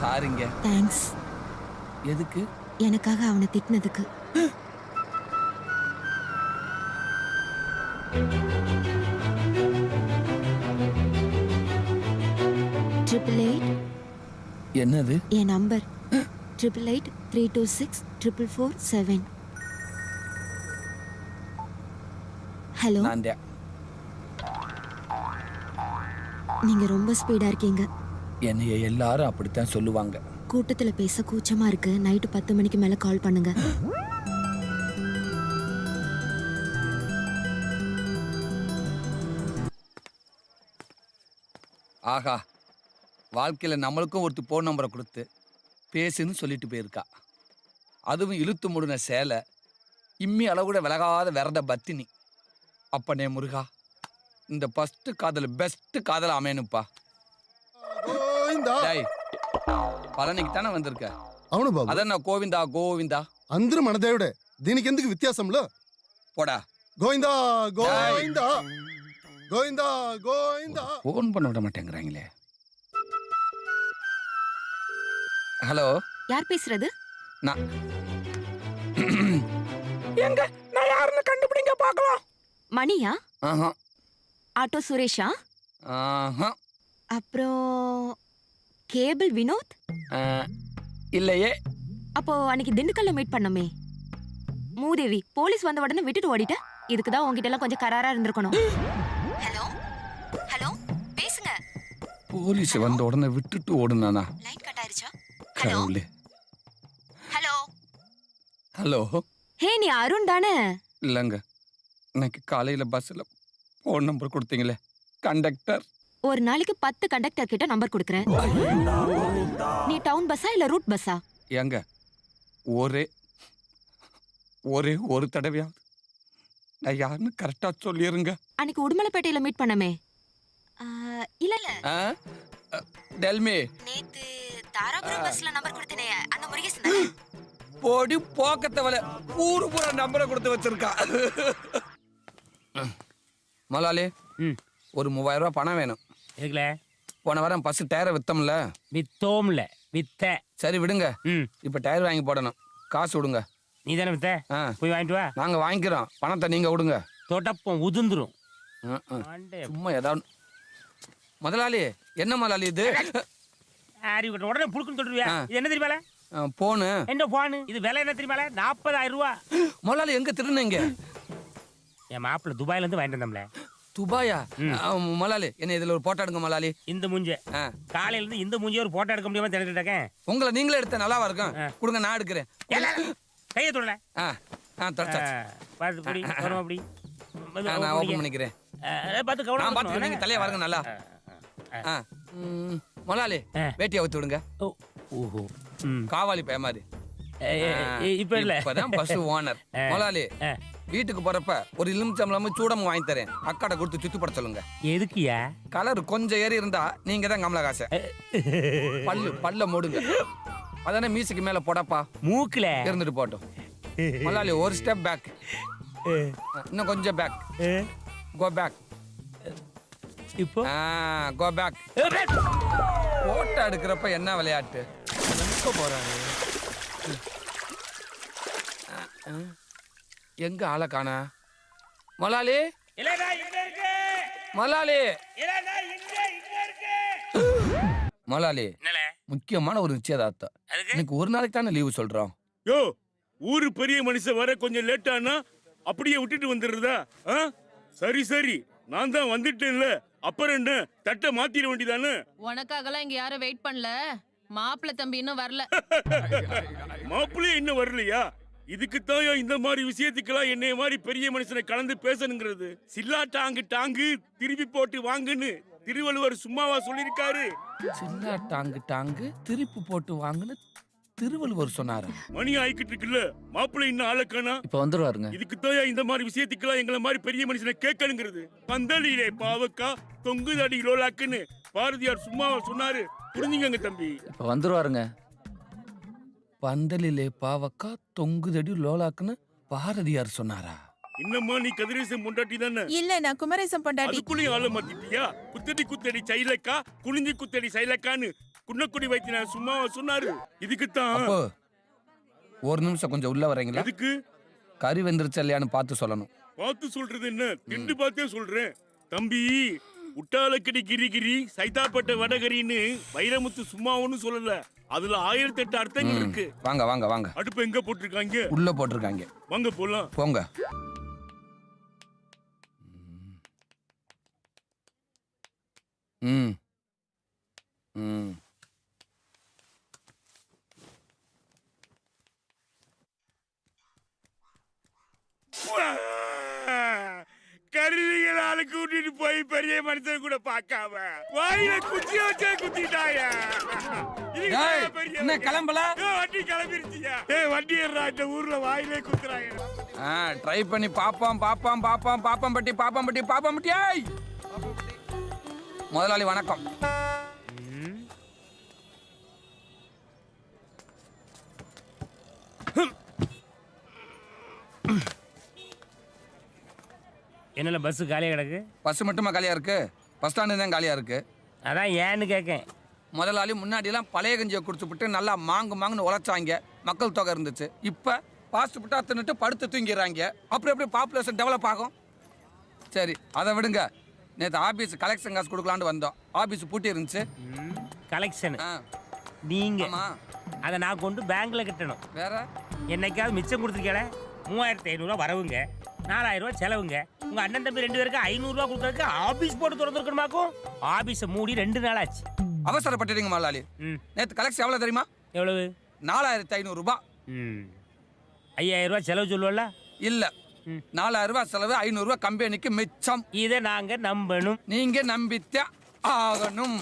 சாரிங்க. தேங்க்ஸ் எதுக்கு? எனக்காக அவனை திட்டினதுக்கு. ட்ரிபிள் எயிட் என்னது? என் number. Triple eight three two six triple four seven hello. நீங்க ரொம்ப ஸ்பீடா இருக்கீங்க. என்னைய எல்லாரும் அப்படித்தான் சொல்லுவாங்க. கூட்டத்துல பேச கூச்சமா இருக்கு. நைட்டு பத்து மணிக்கு மேல கால் பண்ணுங்க. ஆஹா வாழ்க்கையில நம்மளுக்கும் ஒருத்தி ஃபோன் நம்பரை கொடுத்து பேசுன்னு சொல்லிட்டு போயிருக்கா. அதுவும் இழுத்து முடுன சேலை இம்மி அளவு கூட விலகாத விரத பத்தினி. அப்பனே முருகா இந்த ஃபர்ஸ்ட் காதல் பெஸ்ட் காதல் அமையணுப்பா గోవిందా டேய் பழனிக்கு தானே வந்திருக்க అవును బాబు அதான் நான் கோவிந்தா கோவிந்தா అందరూ మన దేవుడే దీనికి ఎందుకు వ్యత్యాసంలో போடா గోవిందా గోవిందా గోవిందా గోవిందా ஃபோன் பண்ண விட மாட்டேங்கிறாங்களே ஹலோ யார் பேசுறது நான் எங்க நான் யாருன்னு கண்டுபிடிங்க பார்க்கலாம் மணியா ஆஹா ஆட்டோ சுரேஷா ஆஹா அப்புறம் கேபிள் வினோத்? இல்லையே. அப்போ அன்னைக்கு திண்டுக்கல்ல மீட் பண்ணோமே. மூதேவி போலீஸ் வந்த உடனே விட்டுட்டு ஓடிட்ட. இதுக்கு தான் உங்ககிட்ட எல்லாம் கொஞ்சம் கராரா இருந்திருக்கணும். ஹலோ? ஹலோ? பேசுங்க. போலீஸ் வந்த உடனே விட்டுட்டு ஓடுனானா? லைன் கட் ஆயிருச்சா? ஹலோ? ஹலோ? ஹலோ? ஹே நீ அருண் தானே? இல்லைங்க. இன்னைக்கு காலையில பஸ்ஸில் ஃபோன் நம்பர் கொடுத்தீங்களே. கண்டக்டர். ஒரு நாளைக்கு பத்து கண்டக்டர் கிட்ட நம்பர் கொடுக்குறேன். நீ டவுன் பஸ்ஸா இல்ல ரூட் பஸ்ஸா ஏங்க ஒரே ஒரே ஒரு தடவையாவது. நான் யாருன்னு கரெக்டாக சொல்லிடுங்க அன்னைக்கு உடுமலைப்பேட்டையில மீட் பண்ணமே. இல்ல இல்ல. டெல்மி. நேத்து தாராபுரம் பஸ்ல நம்பர் கொடுத்தனே அந்த முருகேசன் தானே? போடி போக்கத்தவல ஊரு பூரா நம்பரை கொடுத்து வச்சிருக்கா. மலாலி ஒரு மூவாயிரம் ரூபாய் பணம் வேணும். இருக்குல்ல போன வாரம் பஸ் டயரை வித்தோம்ல. வித்தோம்ல. வித்த. சரி விடுங்க. ம். இப்போ டயர் வாங்கி போடணும். காசு விடுங்க. நீ தானே வித்த? ஆ. போய் வாங்கிட்டு வா. நாங்க வாங்கிக்கிறோம். பணத்தை நீங்க விடுங்க. தொட்டப்பம் உதிர்ந்துரும். சும்மா ஏதாவது முதலாளி என்ன முதலாளி இது? உடனே ஆ. இது என்ன தெரியுமால? போனு. என்ன போனு? இது விலை என்ன தெரியுமால? நாற்பதாயிரம் ரூபா. முதலாளி எங்க திருநீங்க என் மாப்பிள்ள துபாயில இருந்து வாங்கிட்டு வந்தோம்ல. துபாயா? ம். ஆ, முதலாளி என்ன இதுல ஒரு போட்டோ எடுங்க முதலாளி இந்த மூஞ்ச. காலையில இருந்து இந்த மூஞ்சிய ஒரு போட்டோ எடுக்க முடியாம திணறிட்டு இருக்கேன். உங்களை நீங்களே எடுத்த நல்லாவா இருக்கும். கொடுங்க நான் எடுக்கிறேன். கையை தொடல ஆ ஆ தொடச்சாச்சு பார்த்து பிடி கவனமா பிடி. ஆ, நான் ஓபன் பண்ணிக்கிறேன். பார்த்து கவனமா நீங்க. தலையை வாருங்க நல்லா. ஆ, ஆ, ஆ. ம், முதலாளி ஆ. வேட்டியை அவுத்து விடுங்க. ஓஹோ. காவாலி பைய மாதிரி. இப்ப இல்ல. இப்பதான் பஸ் ஓனர். முதலாளி. வீட்டுக்கு போறப்ப ஒரு எலுமிச்சம்பளமும் சூடம் வாங்கி தரேன். அக்காட கொடுத்து சுத்தி போட சொல்லுங்க. எதுக்குயா கலர் கொஞ்சம் ஏறி இருந்தா நீங்க தான் கமலஹாச பல்லு பல்ல மூடுங்க. அதானே மியூசிக் மேல போடப்பா? மூக்குல? இருந்துட்டு போட்டோம் முதலாளி ஒரு ஸ்டெப் பேக் இன்னும் கொஞ்சம் பேக் கோ பேக் இப்போ? கோ பேக் போட்டோ எடுக்கிறப்ப என்ன விளையாட்டு? ஆ. எங்க ஆளை காணா? மலாலி? இல்லடா இங்க இருக்கு. மலாலி? இல்லடா இங்க இங்க இருக்கு. மலாலி முக்கியமான ஒரு நிச்சயதார்த்தம். இன்னைக்கு ஒரு நாளைக்கு தானே லீவு சொல்றோம். யோ ஊரு பெரிய மனுஷன் வர கொஞ்சம் லேட் ஆனா அப்படியே விட்டுட்டு வந்துடுறதா? ஆ? சரி சரி. நான் தான் வந்துட்டேன்ல. அப்புறம் என்ன? தட்டை மாத்திர வேண்டியதானே? உனக்காகலாம் இங்க யாரும் வெயிட் பண்ணல. மாப்பிள்ளை தம்பி இன்னும் வரல. மாப்பிள்ளையே இன்னும் வரலையா? இதுக்கு இந்த மாதிரி விஷயத்துக்கெல்லாம் என்னைய மாதிரி பெரிய மனுஷனை கலந்து பேசணுங்கிறது? சில்லா டாங்கு டாங்கு திருப்பி போட்டு வாங்குன்னு திருவள்ளுவர் சும்மாவா சொல்லியிருக்காரு. சின்ன டாங்கு டாங்கு திருப்பி போட்டு வாங்குன்னு திருவள்ளுவர் சொன்னாரு. மணி ஆயிக்கிட்டு இருக்குல்ல மாப்பிள்ளை இன்னும் ஆளக்கானா இப்ப வந்துருவாருங்க. இதுக்கு இந்த மாதிரி விஷயத்துக்கெல்லாம் எங்களை மாதிரி பெரிய மனுஷனை கேட்கணுங்கிறது? பந்தலிலே பாவக்கா தொங்குதடி லோலாக்குன்னு பாரதியார் சும்மாவா சொன்னாரு. புரிஞ்சுங்க தம்பி. இப்ப வந்துருவாருங்க. பந்தலிலே பாவக்கா தொங்குதடி லோலாக்குன்னு பாரதியார் சொன்னாரா? இன்னம்மா நீ கதிரேசன் பொண்டாட்டி தானே? இல்ல நான் குமரேசன் பொண்டாட்டி. அதுக்குள்ளேயும் ஆள மாத்திட்டியா? குத்தடி குத்தடி சைலக்கா குனிஞ்சி குத்தடி சைலக்கான்னு குன்னக்குடி வைத்தியநாதர் சும்மாவா சொன்னாரு. இதுக்குத்தான். ஒரு நிமிஷம் கொஞ்சம் உள்ள வரீங்களா? எதுக்கு? கறி வெந்துருச்சு இல்லையான்னு பார்த்து சொல்லணும். பார்த்து சொல்றது என்ன? திண்டு பார்த்தே சொல்றேன். தம்பி உட்டாலக்கடி கிரி கிரி சைதாப்பட்ட வடகரின்னு வைரமுத்து சும்மா ஒண்ணும் சொல்லல. அதுல ஆயிரத்தி எட்டு அர்த்தங்கள் இருக்கு. வாங்க வாங்க வாங்க. அடுப்பு எங்க போட்டிருக்காங்க? உள்ள போட்டிருக்காங்க. வாங்க போலாம். போங்க. ம். ம். கருவிகளால கூட்டிட்டு போய் பெரிய மனுஷன் கூட பார்க்காம வாயில குச்சி வச்சே குத்திட்டாயா. என்ன கிளம்பல? வண்டி கிளம்பிருச்சியா? ஏய் வண்டி இந்த ஊர்ல வாயிலே குத்துறாங்க ஆ ட்ரை பண்ணி பாப்போம் பாப்போம் பாப்போம் பாப்பம் பட்டி பாப்பம் பட்டி பாப்பம் பட்டி ஏய்! முதலாளி வணக்கம். என்னல பஸ் காலியா கிடக்கு? பஸ் மட்டுமா காலியா இருக்கு? பஸ் ஸ்டாண்டு தான் காலியா இருக்கு. அதான் ஏன்னு கேட்கேன் முதலாளி முன்னாடிலாம் பழைய கஞ்சியை குடிச்சுப்புட்டு நல்லா மாங்கு மாங்குன்னு உழைச்சாங்க. மக்கள் தொகை இருந்துச்சு. இப்போ பாஸ்ட் புட்டா தின்னுட்டு படுத்து தூங்கிடுறாங்க. அப்புறம் எப்படி பாப்புலேஷன் டெவலப் ஆகும்? சரி அதை விடுங்க. நேற்று ஆபீஸ் கலெக்ஷன் காசு கொடுக்கலான்னு வந்தோம். ஆபீஸ் பூட்டி இருந்துச்சு. கலெக்ஷன் நீங்க. அதை நான் கொண்டு பேங்க்ல கட்டணும். வேற? என்னைக்காவது மிச்சம் கொடுத்துருக்கேன் மூவாயிரத்தி ஐநூறுரூவா வரவுங்க. நாலாயிரம் ரூபாய் செலவுங்க. உங்க அண்ணன் தம்பி ரெண்டு பேருக்கு ஐநூறுரூவா கொடுக்கறதுக்கு ஆபீஸ் போட்டு திறந்துருக்கணுமாக்கும் ஆபீஸை மூடி ரெண்டு நாள் ஆச்சு அவசரப்பட்டுட்டீங்க முதலாளி நேற்று கலெக்ஷன் எவ்வளோ தெரியுமா? எவ்வளவு? நாலாயிரத்தி ஐநூறுரூபா ம். ஐயாயிரம் ரூபாய் செலவு சொல்லுவல்ல இல்லை. நாலாயிரம் ரூபாய் செலவு ஐநூறுரூவா கம்பெனிக்கு மிச்சம். இதை நாங்க நம்பணும். நீங்க நம்பித்தே ஆகணும்.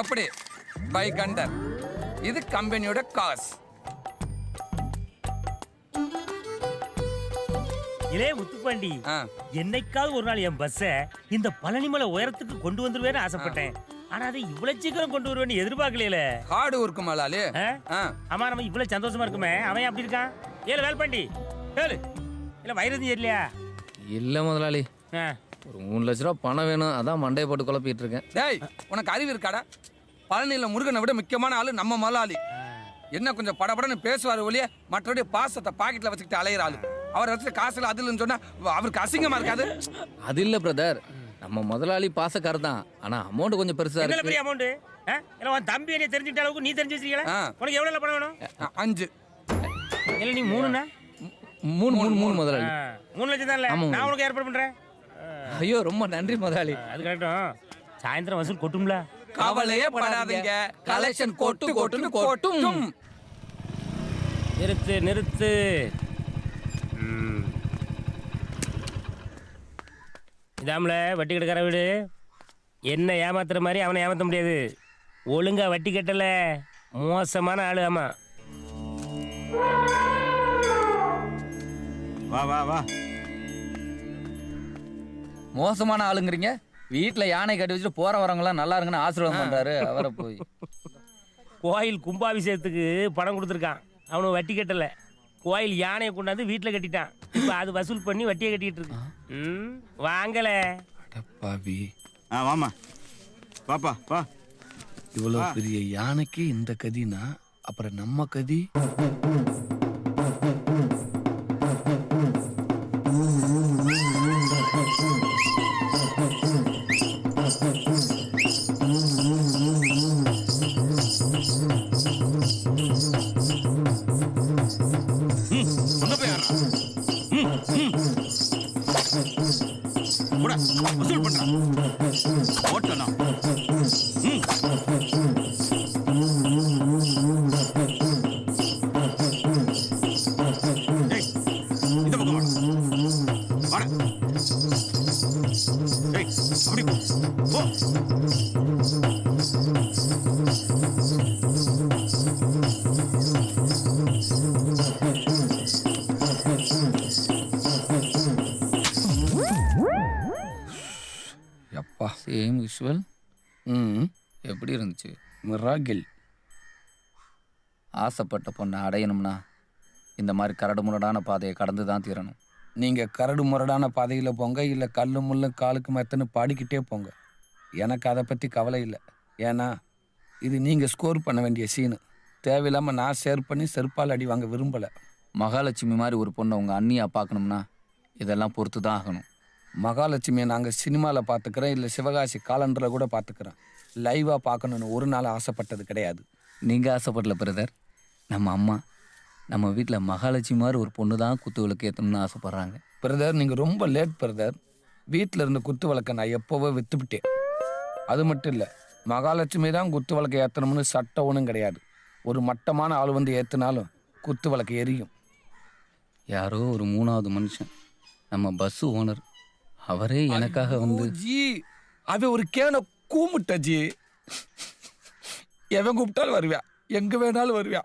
எப்படி? பை கண்டர். இது கம்பெனியோட காசு. இலே முத்துப்பாண்டி ஆ. என்னைக்காவது ஒரு நாள் என் பஸ்ஸை இந்த பழனிமலை உயரத்துக்கு கொண்டு வந்துருவேன்னு ஆசைப்பட்டேன். ஆனா அதை இவ்வளவு சீக்கிரம் கொண்டு வருவேன்னு எதிர்பார்க்கலையில. ஹார்டு ஒர்க்கு ஆ? ஆமா நம்ம இவ்வளவு சந்தோஷமா இருக்குமே. அவன் அப்படி இருக்கான்? ஏழு வேலை பண்ணி ஏழு. இல்ல வைரதி இல்லையா இல்லை முதலாளி. ஆ, ஒரு மூணு லட்ச ரூபா பணம் வேணும். அதான் மண்டையை போட்டு குழப்பிட்டு இருக்கேன். டேய் உனக்கு அறிவு இருக்காடா? பழனியில் முருகனை விட முக்கியமான ஆளு நம்ம முதலாளி. என்ன கொஞ்சம் படபடன்னு பேசுவார் ஒழிய மற்றபடி பாசத்தை பாக்கெட்ல வச்சுக்கிட்டு அலையிற ஆளு. அவர் வச்சு காசுல அதுலன்னு சொன்னா அவருக்கு அசிங்கமா இருக்காது. அது இல்லை பிரதர் நம்ம முதலாளி பாசக்காரர் தான். ஆனால் அமௌண்ட் கொஞ்சம் என்னல இருக்கு. பெரிய அமௌண்ட் இல்ல உன் தம்பி என்ன தெரிஞ்சுட்ட அளவுக்கு நீ தெரிஞ்சு வச்சிருக்கல. உனக்கு எவ்வளவு பணம் வேணும்? அஞ்சு. இல்ல நீ மூணுண்ணா? மூணு மூணு மூணு முதலாளி. மூணு லட்சம் தான் ஆமா, நான் உனக்கு ஏற்பாடு பண்றேன். ஐயோ ரொம்ப நன்றி முதலாளி. அது கரெக்டும். சாயந்தரம் வசூல் கொட்டும்ல? கவலையே படாதீங்க. கலெக்ஷன் கொட்டு கொட்டுன்னு கொட்டும். நிறுத்து நிறுத்து. இதாம்ல வட்டி கட்டுக்கார வீடு. என்ன ஏமாத்துற மாதிரி அவனை ஏமாத்த முடியாது. ஒழுங்கா வட்டி கட்டல. மோசமான ஆளு ஆமா வா வா வா. மோசமான ஆளுங்கிறீங்க? வீட்டில் யானை கட்டி வச்சுட்டு போற வரவங்களாம் நல்லா இருங்கன்னு ஆசீர்வாதம் பண்றாரு அவரை போய். கோயில் கும்பாபிஷேகத்துக்கு பணம் கொடுத்துருக்கான். அவனுக்கு வட்டி கட்டல. கோயில் யானையை கொண்டாந்து வீட்டில் கட்டிட்டான். இப்போ அது வசூல் பண்ணி வட்டியை கட்டிட்டு இருக்கு. ம் வாங்கல. பாவி. ஆ வாமா வாப்பா வா. இவ்வளவு பெரிய யானைக்கு இந்த கதினா அப்புறம் நம்ம கதி? விஷுவல் ம் எப்படி இருந்துச்சு? மிராகில். ஆசைப்பட்ட பொண்ணை அடையணும்னா இந்த மாதிரி கரடு முரடான பாதையை கடந்து தான் தீரணும். நீங்க கரடு முரடான பாதையில போங்க இல்ல கல்லு முள்ளு காலுக்கு மெத்தன்னு பாடிக்கிட்டே போங்க. எனக்கு அதை பத்தி கவலை இல்லை. ஏன்னா இது நீங்கள் ஸ்கோர் பண்ண வேண்டிய சீனு தேவையில்லாமல் நான் ஷேர் பண்ணி செருப்பால் அடி வாங்க விரும்பலை. மகாலட்சுமி மாதிரி ஒரு பொண்ணை உங்கள் அண்ணியா பார்க்கணும்னா இதெல்லாம் பொறுத்து தான் ஆகணும். மகாலட்சுமியை நாங்கள் சினிமாவில் பார்த்துக்கிறோம் இல்லை சிவகாசி காலண்டரில் கூட பார்த்துக்கிறோம். லைவாக பார்க்கணுன்னு ஒரு நாள் ஆசைப்பட்டது கிடையாது. நீங்கள் ஆசைப்படல பிரதர். நம்ம அம்மா நம்ம வீட்டில் மகாலட்சுமி மாதிரி ஒரு பொண்ணு தான் குத்து விளக்கு ஏற்றணும்னு ஆசைப்பட்றாங்க. பிரதர் நீங்கள் ரொம்ப லேட் பிரதர். வீட்டில் இருந்த குத்து விளக்கை நான் எப்போவோ விற்றுப்பிட்டேன் அது மட்டும் இல்லை மகாலட்சுமி தான் குத்து விளக்கை ஏற்றணும்னு சட்டம் ஒன்றும் கிடையாது. ஒரு மட்டமான ஆள் வந்து ஏற்றினாலும் குத்து விளக்கு எரியும். யாரோ ஒரு மூணாவது மனுஷன். நம்ம பஸ் ஓனர் அவரே எனக்காக வந்து ஜி அவன் ஒரு கேன கூமுட்ட ஜி. எவன் கூப்பிட்டாலும் வருவியா எங்க வேணாலும் வருவியா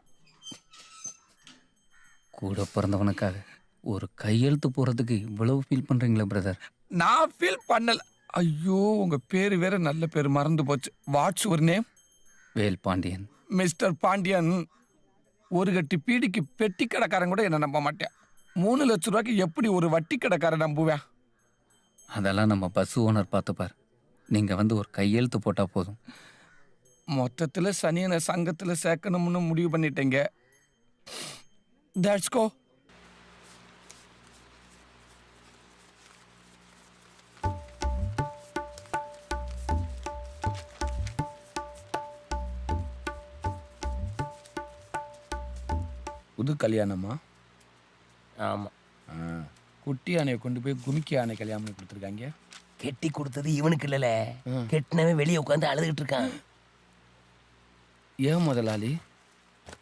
கூட பிறந்தவனுக்காக ஒரு கையெழுத்து போகிறதுக்கு இவ்வளவு ஃபீல் பண்ணுறீங்களே பிரதர் நான் ஃபீல் பண்ணல. ஐயோ உங்க பேரு வேற நல்ல பேர். மறந்து போச்சு. வாட்ஸ் ஒரு நேம் வேல் பாண்டியன். மிஸ்டர் பாண்டியன் ஒரு கட்டி பீடிக்கு பெட்டி கடைக்காரன் கூட என்ன நம்ப மாட்டேன். மூணு லட்ச ரூபாய்க்கு எப்படி ஒரு வட்டி கடைக்காரன் நம்புவேன்? அதெல்லாம் நம்ம பஸ் ஓனர் பார்த்துப்பார். நீங்கள் வந்து ஒரு கையெழுத்து போட்டால் போதும். மொத்தத்துல சனியனை சங்கத்துல சேர்க்கணும்னு முடிவு பண்ணிட்டீங்க. தட்ஸ் கோ புது கல்யாணமா? ஆமாம் ஆ, குட்டி யானையை கொண்டு போய் குமிக்கி யானை கல்யாணம் பண்ணி கொடுத்துருக்காங்க. கெட்டி கொடுத்தது இவனுக்கு இல்லைல்ல கெட்டினவன் வெளியே உட்காந்து அழுதுகிட்டு இருக்கான். ஏன் முதலாளி?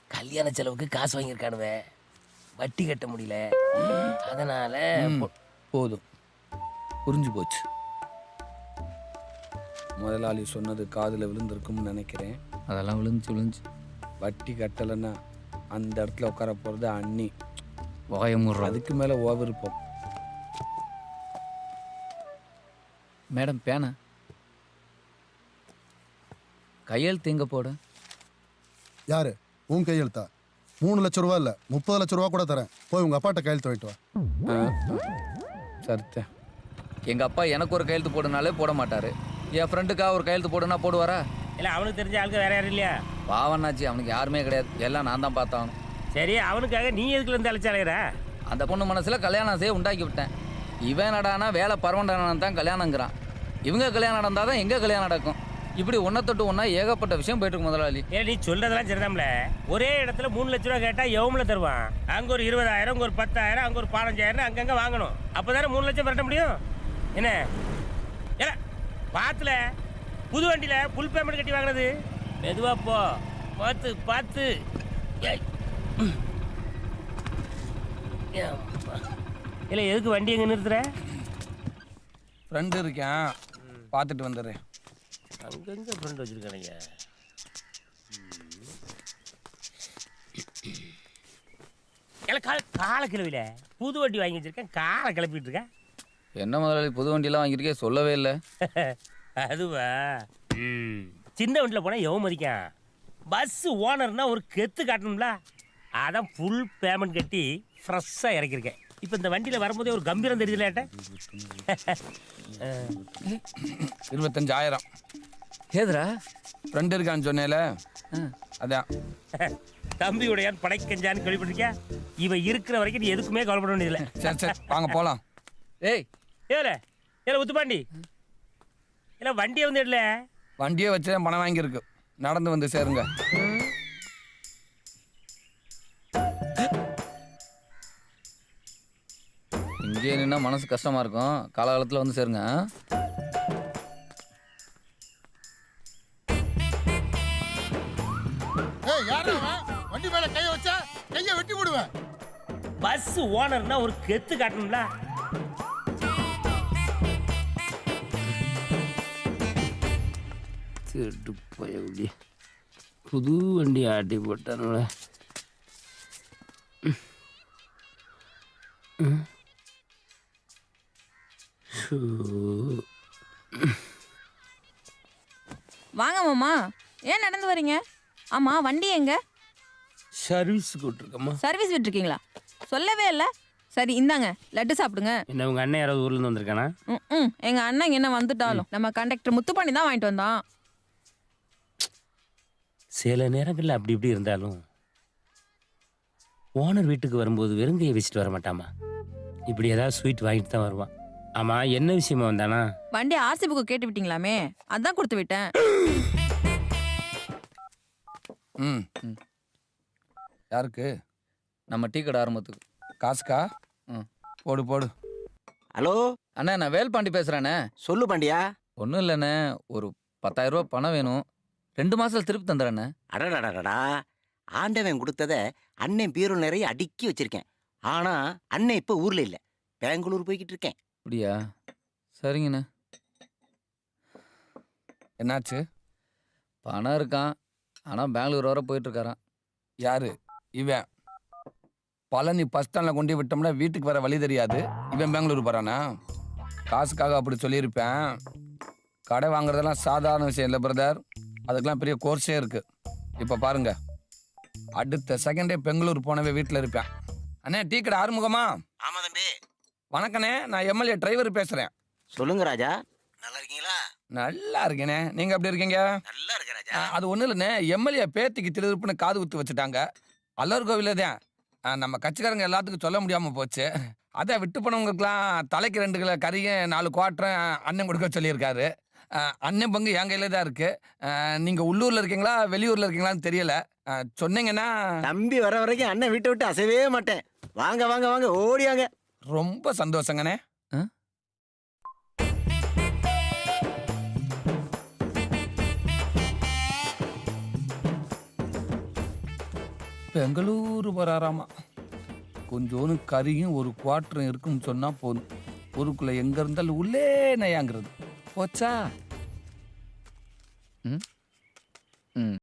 கல்யாண செலவுக்கு காசு வாங்கியிருக்கானுவே. வட்டி கட்ட முடியல. அதனால பொ- போதும். புரிஞ்சு போச்சு. முதலாளி சொன்னது காதுல விழுந்திருக்கும்னு நினைக்கிறேன். அதெல்லாம் விழுந்துச்சு விழுந்துச்சு. வட்டி கட்டலைன்னா அந்த இடத்துல உட்கார போகிறது அண்ணி. வாயமுடுறோம் அதுக்கு மேலே ஓ மேடம் பேனா. கையெழுத்து எங்கே போட? யாரு? உன் கையெழுத்தா? மூணு லட்ச ரூபா இல்ல முப்பது லட்ச ரூபா கூட தரேன். போய் உங்க அப்பாட்ட கையெழுத்து வாங்கிட்டு வா. சரித்த. எங்கள் அப்பா எனக்கு ஒரு கையெழுத்து போடுனாலே போட மாட்டார். என் ஃப்ரெண்டுக்காக ஒரு கையெழுத்து போடுனா போடுவாரா? இல்ல அவனுக்கு தெரிஞ்ச ஆளுக்கு வேற யாரும் இல்லையா? பாவண்ணாச்சி அவனுக்கு யாருமே கிடையாது. எல்லாம் நான் தான் பார்த்தாகணும். சரி அவனுக்காக நீ எதுக்குல இருந்து அழைச்சாலையிற அந்த பொண்ணு மனசில் கல்யாணம் செய்ய உண்டாக்கி விட்டேன். இவன் நடானா வேலை பரவண்டான தான் கல்யாணங்கிறான். இவங்க கல்யாணம் நடந்தால் தான் எங்கே கல்யாணம் நடக்கும்? இப்படி ஒன்றை தொட்டு ஒன்றா ஏகப்பட்ட விஷயம் போயிட்டு இருக்கு முதலாளி. ஏ நீ சொல்றதெல்லாம் சரிதான்ல. ஒரே இடத்துல மூணு லட்ச ரூபா கேட்டா எவ்வளவு தருவான்? அங்க ஒரு இருபதாயிரம் அங்க ஒரு பத்தாயிரம் அங்க ஒரு பதினஞ்சாயிரம் அங்கங்க வாங்கணும். அப்பதானே மூணு லட்சம் பரட்ட முடியும்? என்ன? ஏல பாத்துல புது வண்டியில புல் பேமெண்ட் கட்டி வாங்கினது மெதுவா போ. பார்த்து பார்த்து. இல்ல எதுக்கு வண்டி எங்க நிறுத்துற? ஃப்ரெண்டு இருக்கேன். பார்த்துட்டு வந்துடுறேன் அங்கங்க ஃப்ரெண்ட் வச்சிருக்கானுங்க. கால கால கிளவில புது வண்டி வாங்கி வச்சிருக்கேன். காரை கிளப்பிட்டு இருக்கேன். என்ன முதலாளி புது வண்டியெல்லாம் வாங்கியிருக்கே சொல்லவே இல்லை. அதுவா. சின்ன வண்டியில் போனால் எவன் மதிக்கான் பஸ் ஓனர்னா ஒரு கெத்து காட்டணும்ல. அதான் ஃபுல் பேமெண்ட் கட்டி ஃப்ரெஷ்ஷாக இறக்கியிருக்கேன். இப்போ இந்த வண்டியில் வரும்போதே ஒரு கம்பீரம் தெரியுதுல ஏட்ட? இருபத்தஞ்சாயிரம். ஏதுரா ஃப்ரெண்டு இருக்கான்னு சொன்னேல. அதான். தம்பியுடையான் படைக்கஞ்சான்னு கேள்விப்பட்டிருக்கியா? இவன் இருக்கிற வரைக்கும் நீ எதுக்குமே கவலைப்பட வேண்டியதில்லை. சரி சரி வாங்க போகலாம் ஏய். ஏல ஏல உத்துப்பாண்டி ஏல வண்டியை வந்து இடல வண்டியே வச்சு பணம் வாங்கியிருக்கு. நடந்து வந்து சேருங்க. நின்னா மனசு கஷ்டமா இருக்கும். காலகாலத்தில் வந்து சேருங்க? வண்டி மேல கைய வச்சா கைய வெட்டி விடுவேன் பஸ் ஓனர்னா ஒரு கெத்து காட்டணும்ல? திருட்டு போய் புது வண்டி ஆட்டி போட்டானுல வாங்க மாமா. ஏன் நடந்து வரீங்க? ஆமா வண்டி எங்க? சர்வீஸ் கூட்டிருக்கம்மா சர்வீஸ் விட்டுருக்கீங்களா? சொல்லவே இல்லை. சரி இந்தாங்க. லட்டு சாப்பிடுங்க. என்ன உங்க அண்ணன் யாராவது ஊர்ல இருந்து வந்திருக்கானா? ம், எங்க அண்ணன் என்ன வந்துட்டாலும். நம்ம கண்டக்டர் முத்து பண்ணி தான் வாங்கிட்டு வந்தான். சில நேரங்களில் அப்படி இப்படி இருந்தாலும் ஓனர் வீட்டுக்கு வரும்போது வெறுங்கையை வச்சுட்டு வர மாட்டாமா இப்படி ஏதாவது ஸ்வீட் வாங்கிட்டு தான் வருவான். ஆமா என்ன விஷயமா வந்தானா? வண்டி ஆர்சி புக்கு கேட்டு விட்டீங்களாமே? அதான் கொடுத்து விட்டேன். ம் யாருக்கு? நம்ம டீ கடை ஆரம்பத்துக்கு. காசுக்கா? ம். போடு போடு. ஹலோ? அண்ணே நான் வேல்பாண்டி பேசுகிறேண்ணே சொல்லு பாண்டியா. ஒன்றும் இல்லைண்ணே. ஒரு பத்தாயிரம் ரூபாய் பணம் வேணும். ரெண்டு மாசத்துல திருப்பி தந்துடுறேண்ணே. அடடடடா ஆண்டவன் கொடுத்தத அண்ணன் பீரோல் நிறைய அடுக்கி வச்சிருக்கேன். ஆனா அண்ணன் இப்ப ஊர்ல இல்ல. பெங்களூர் போய்கிட்டு இருக்கேன். அப்படியா? சரிங்கண்ணே. என்னாச்சு? பணம் இருக்கான். ஆனால் பெங்களூர் வர போயிட்டுருக்காரான் யார்? யாரு இவன். பழனி பஸ் ஸ்டாண்டில் கொண்டு விட்டோம்னா வீட்டுக்கு வர வழி தெரியாது. இவன் பெங்களூர் போகிறானா காசுக்காக அப்படி சொல்லியிருப்பேன். கடை வாங்குறதெல்லாம் சாதாரண விஷயம் இல்லை பிரதர். அதுக்கெல்லாம் பெரிய கோர்ஸே இருக்குது இப்போ பாருங்க. அடுத்த செகண்டே பெங்களூர் போனவே வீட்டில் இருப்பேன். அண்ணே டீ கடை ஆறுமுகமா? ஆமாம் தம்பி. வணக்கண்ணே நான் எம்எல்ஏ டிரைவர் பேசுகிறேன் சொல்லுங்க ராஜா. நல்லா இருக்கீங்களா நல்லா இருக்கேனே நீங்கள் எப்படி இருக்கீங்க? நல்லா இருக்க ஆ, ராஜா அது ஒன்றும் இல்லைண்ணே. எம்எல்ஏ பேத்திக்கு திருப்புன்னு காது குத்து வச்சுட்டாங்க. அல்லர் கோவில தான் நம்ம கட்சிக்காரங்க எல்லாத்துக்கும் சொல்ல முடியாமல் போச்சு. அதை விட்டு போனவங்களுக்குலாம் தலைக்கு ரெண்டு கிலோ கறியும் நாலு குவாட்டரும் அண்ணன் கொடுக்க சொல்லியிருக்காரு. அண்ணன் பங்கு என் கையில் தான் இருக்குது நீங்கள் உள்ளூரில் இருக்கீங்களா வெளியூரில் இருக்கீங்களான்னு தெரியல. சொன்னீங்கன்னா தம்பி வர வரைக்கும் அண்ணன் வீட்டை விட்டு அசையவே மாட்டேன். வாங்க வாங்க வாங்க ஓடியாங்க. ரொம்ப சந்தோஷங்கண்ணே. பெங்களூரு வராராமா. கொஞ்சோன்னு கறியும் ஒரு குவாட்டரும் இருக்குன்னு சொன்னா போதும். ஊருக்குள்ள எங்க இருந்தாலும் உள்ளே நயாங்கிறது. போச்சா? ம்? ம்.